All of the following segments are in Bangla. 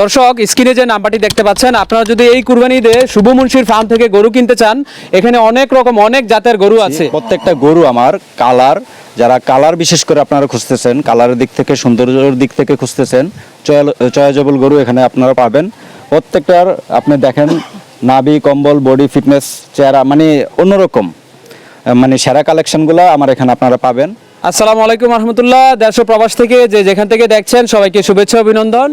দর্শক স্ক্রিনে যে নাম্বারটি দেখতে পাচ্ছেন আপনারা যদি এই কুরবানি ঈদে শুভ মুন্সির ফার্ম থেকে গরু কিনতে চান এখানে অনেক রকম অনেক জাতের গরু আছে। প্রত্যেকটা গরু আমার কালার যারা কালার বিশেষ করে আপনারা খুঁজতেছেন কালারের দিক থেকে সৌন্দর্যের দিক থেকে খুঁজতেছেন চয়াজবল গরু এখানে আপনারা পাবেন। প্রত্যেকটার আপনি দেখেন নাভি কম্বল বডি ফিটনেস চেহারা মানে অন্যরকম মানে সেরা কালেকশনগুলো আমার এখানে আপনারা পাবেন। আসসালামু আলাইকুম রহমতুল্লাহ। দেশ প্রবাস থেকে যে যেখান থেকে দেখছেন সবাইকে শুভেচ্ছা অভিনন্দন।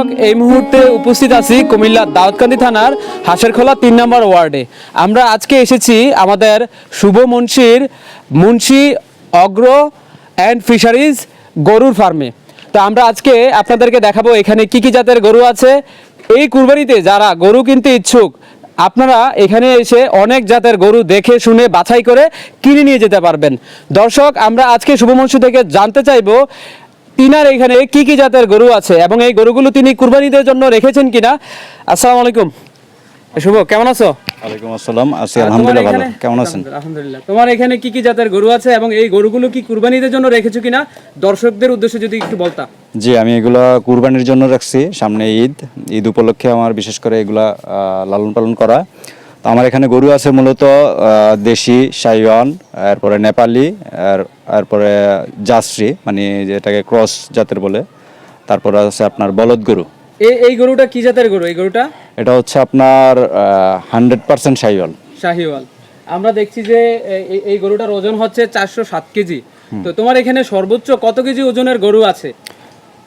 দর্শক, এই মুহূর্তে উপস্থিত আছি কুমিল্লা দাউদকান্দি থানার হাসেরখোলা তিন নম্বর ওয়ার্ডে। আমরা আজকে এসেছি আমাদের শুভ মুন্সির মুন্সি অগ্র অ্যান্ড ফিশারিজ গরুর ফার্মে। তো আমরা আজকে আপনাদেরকে দেখাবো এখানে কি কি জাতের গরু আছে। এই কুরবানিতে যারা গরু কিনতে ইচ্ছুক, আপনারা এখানে এসে অনেক জাতের গরু দেখে, শুনে, বাছাই করে কিনে নিয়ে যেতে পারবেন। দর্শক, আমরা আজকে শুভমংশু থেকে জানতে চাইব তিনার এখানে কি কি জাতের গরু আছে এবং এই গরুগুলো তিনি কুরবানিদের জন্য রেখেছেন কিনা? আসসালামু আলাইকুম। শুভ কেমন আছো? ওয়ালাইকুম আসসালাম। আছি আলহামদুলিল্লাহ ভালো। কেমন আছেন? আলহামদুলিল্লাহ। তোমার এখানে কি কি জাতের গরু আছে এবং এই গরুগুলো কি কুরবানিদের জন্য রেখেছো কিনা? দর্শকদের উদ্দেশ্যে যদি একটু বলতা। জি আমি এগুলা কুরবানির জন্য রাখছি সামনে ঈদ। ঈদ উপলক্ষে আমার বিশেষ করে এগুলা আহ, লালন পালন করা। তো আমার এখানে গরু আছে মূলত দেশি সাইওয়ান এরপরে নেপালি আর এরপরে জাসরি মানে যেটাকে ক্রস জাতের বলে। তারপরে আছে আপনার বলদ গরু। এই এই গরুটা কি জাতের গরু এই গরুটা? এটা হচ্ছে আপনার হান্ড্রেড পার্সেন্ট সাইওয়াল। শাহিওয়াল আমরা দেখছি যে এই- এই গরুটার ওজন হচ্ছে চারশো সাত কেজি। তো তোমার এখানে সর্বোচ্চ কত কেজি ওজনের গরু আছে?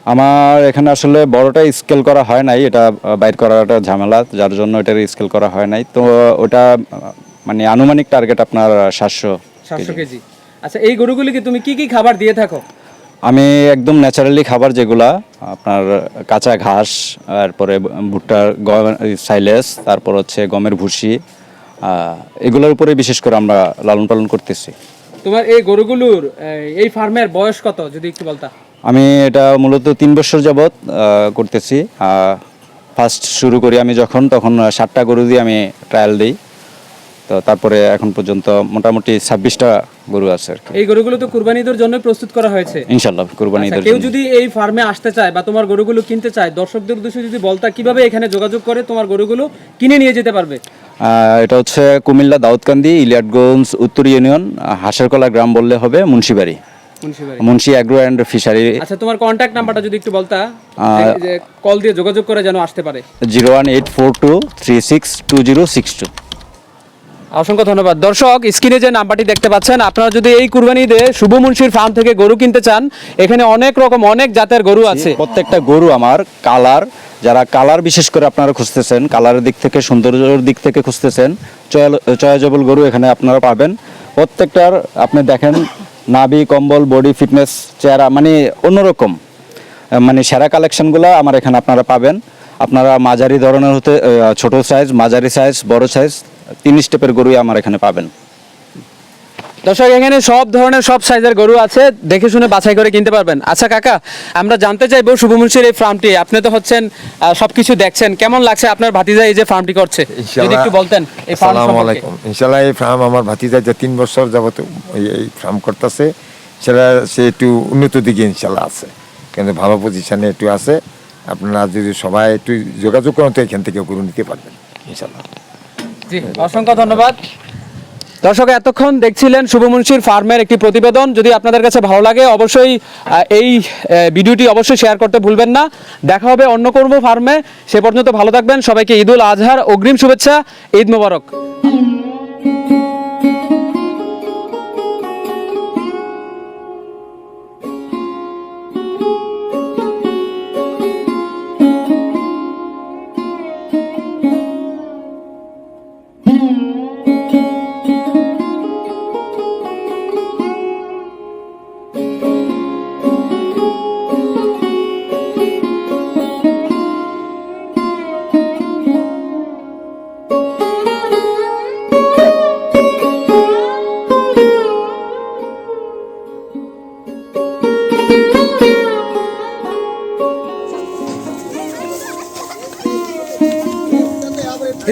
আমার এখানে আসলে বড়টা স্কেল করা হয় নাই এটা বাইর করাটা ঝামেলা যার জন্য এটার স্কেল করা হয় নাই। তো ওটা মানে আনুমানিক টার্গেট আপনার সাতশো সাতশো কেজি। আচ্ছা এই গরুগুলিকে তুমি কি কি খাবার দিয়ে থাকো? আমি একদম ন্যাচারালি খাবার যেগুলা আপনার কাঁচা ঘাস তারপরে ভুট্টার গম- সাইলেস তারপর হচ্ছে গমের ভুসি এগুলোর উপরে বিশেষ করে আমরা লালন পালন করতেছি। তোমার এই গরুগুলোর এই ফার্মের বয়স কত যদি একটু বলতা? আমি এটা মূলত তিন বছর যাবৎ আহ, করতেছি। ফার্স্ট শুরু করি আমি যখন তখন সাতটা গরু দিয়ে আমি ট্রায়াল দিই। তো তারপরে এখন পর্যন্ত মোটামুটি ছাব্বিশটা গরু আছে আর এই গরুগুলো তো কুরবানিদের জন্য প্রস্তুত করা হয়েছে। ইনশাল্লাহ কুরবানি আচ্ছা, ঈদের কেউ যদি এই ফার্মে আসতে চায় বা তোমার গরুগুলো কিনতে চায় দর্শকদের উদ্দেশ্যে যদি বলতা কীভাবে এখানে যোগাযোগ করে তোমার গরুগুলো কিনে নিয়ে যেতে পারবে? এটা হচ্ছে কুমিল্লা দাউদকান্দি ইলিয়াটগঞ্জ উত্তর ইউনিয়ন হাঁসেরকলা গ্রাম বললে হবে Munshibari. Munshi agro and fishery আচ্ছা তোমার কন্ট্যাক্ট নাম্বারটা যদি একটু বলতা কল দিয়ে যোগাযোগ করে যেন আসতে পারে। Zero one eight four two three six two zero six two. অসংখ্য ধন্যবাদ। দর্শক স্ক্রিনে যে নাম্বারটি দেখতে পাচ্ছেন আপনারা যদি এই কুরবানি ঈদে শুভ মুন্সির ফার্ম থেকে গরু কিনতে চান এখানে অনেক রকম অনেক জাতের গরু আছে। প্রত্যেকটা গরু আমার কালার যারা কালার বিশেষ করে আপনারা খুঁজতেছেন কালারের দিক থেকে সৌন্দর্যের দিক থেকে খুঁজতেছেন চয়াজবল গরু এখানে আপনারা পাবেন। প্রত্যেকটার আপনি দেখেন নাভি, কম্বল, বডি, ফিটনেস, চেহারা মানে অন্যরকম। মানে সেরা কালেকশনগুলো আমার এখানে আপনারা পাবেন। আপনারা মাঝারি ধরনের হতে ছোট সাইজ মাঝারি সাইজ বড় সাইজ তিন স্টেপের গরুই আমার এখানে পাবেন। দর্শক এখানে সব ধরনের সব সাইজের গরু আছে। দেখে শুনে বাছাই করে কিনতে পারবেন। আচ্ছা কাকা আমরা জানতে চাইব শুভ মুন্সির এই ফার্মটি আপনি তো হচ্ছেন সবকিছু দেখছেন। কেমন লাগছে আপনার ভাতিজা এই যে ফার্মটি করছে? যদি একটু বলতেন এই ফার্ম আসসালামু সম্পর্কে। আলাইকুম। ইনশাল্লাহ এই ফার্ম আমার ভাতিজা যে তিন বছর যাবত এই ফার্ম করতেছে সেটা সে একটু উন্নত দিকে ইনশাল্লাহ আছে। কিন্তু ভালো পজিশনে একটু আছে। আপনারা যদি সবাই একটু যোগাযোগ করেন তো এখান থেকে গরু নিতে পারবেন ইনশাল্লাহ। জি অসংখ্য ধন্যবাদ। দর্শক, এতক্ষণ দেখছিলেন শুভমুন্সির ফার্মের একটি প্রতিবেদন। যদি আপনাদের কাছে ভালো লাগে, অবশ্যই এই ভিডিওটি অবশ্যই শেয়ার করতে ভুলবেন না। দেখা হবে অন্য কর্ম ফার্মে। সে পর্যন্ত ভালো থাকবেন। সবাইকে ঈদুল আজহার অগ্রিম শুভেচ্ছা, ঈদ মোবারক।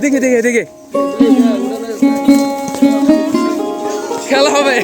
এদিকে এদিকে এদিকে। খেলা হবে।